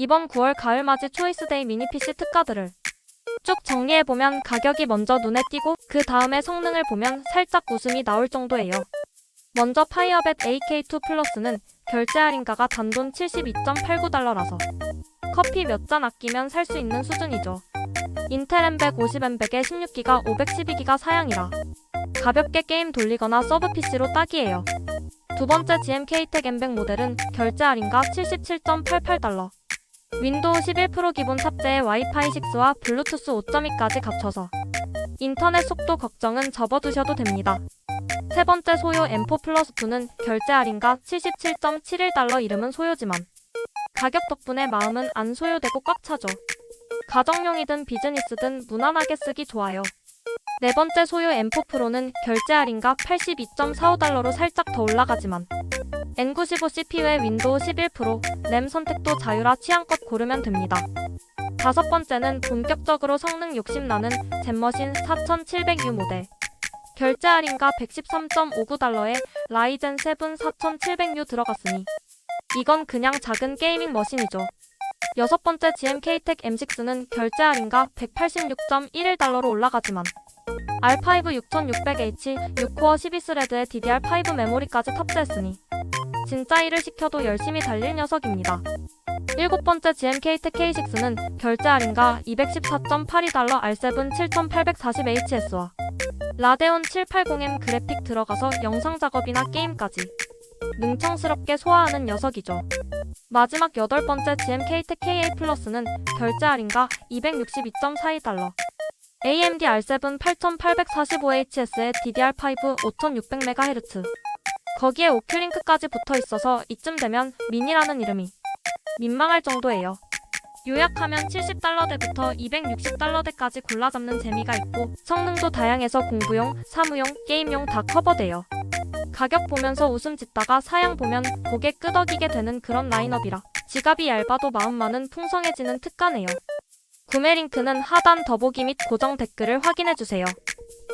이번 9월 가을맞이 초이스데이 미니 PC 특가들을 쭉 정리해보면 가격이 먼저 눈에 띄고 그 다음에 성능을 보면 살짝 웃음이 나올 정도예요. 먼저 파이어벳 AK2 플러스는 결제 할인가가 단돈 72.89달러라서 커피 몇 잔 아끼면 살 수 있는 수준이죠. 인텔 M100 50M100에 16기가 512기가 사양이라 가볍게 게임 돌리거나 서브 PC로 딱이에요. 두 번째 GMK-텍 M100 모델은 결제 할인가 77.88달러. 윈도우 11 프로 기본 탑재에 와이파이 6와 블루투스 5.2까지 갖춰서 인터넷 속도 걱정은 접어두셔도 됩니다. 세 번째 소요 M4 플러스 2는 결제 할인가 77.71달러 이름은 소요지만 가격 덕분에 마음은 안 소요되고 꽉 차죠. 가정용이든 비즈니스든 무난하게 쓰기 좋아요. 네 번째 소요 M4 프로는 결제 할인가 82.45달러로 살짝 더 올라가지만 N95 CPU에 윈도우 11 프로, 램 선택도 자유라 취향껏 고르면 됩니다. 다섯 번째는 본격적으로 성능 욕심나는 젠머신 4700U 모델. 결제 할인가 113.59달러에 라이젠 7 4700U 들어갔으니 이건 그냥 작은 게이밍 머신이죠. 여섯 번째 GMK-텍 M6는 결제 할인가 186.11달러로 올라가지만 R5 6600H 6코어 12스레드의 DDR5 메모리까지 탑재했으니 진짜 일을 시켜도 열심히 달릴 녀석입니다. 일곱 번째 GMK-텍 K6는 결제 할인가 214.82달러 R7 7840HS와 라데온 780M 그래픽 들어가서 영상 작업이나 게임까지 능청스럽게 소화하는 녀석이죠. 마지막 여덟 번째 GMK-텍 KA 플러스는 결제 할인가 262.42달러. AMD R7 8845HS에 DDR5 5600MHz. 거기에 오큐링크까지 붙어 있어서 이쯤 되면 미니라는 이름이 민망할 정도예요. 요약하면 70달러대부터 260달러대까지 골라 잡는 재미가 있고 성능도 다양해서 공부용, 사무용, 게임용 다 커버돼요. 가격 보면서 웃음 짓다가 사양 보면 고개 끄덕이게 되는 그런 라인업이라 지갑이 얇아도 마음만은 풍성해지는 특가네요. 구매 링크는 하단 더보기 및 고정 댓글을 확인해주세요.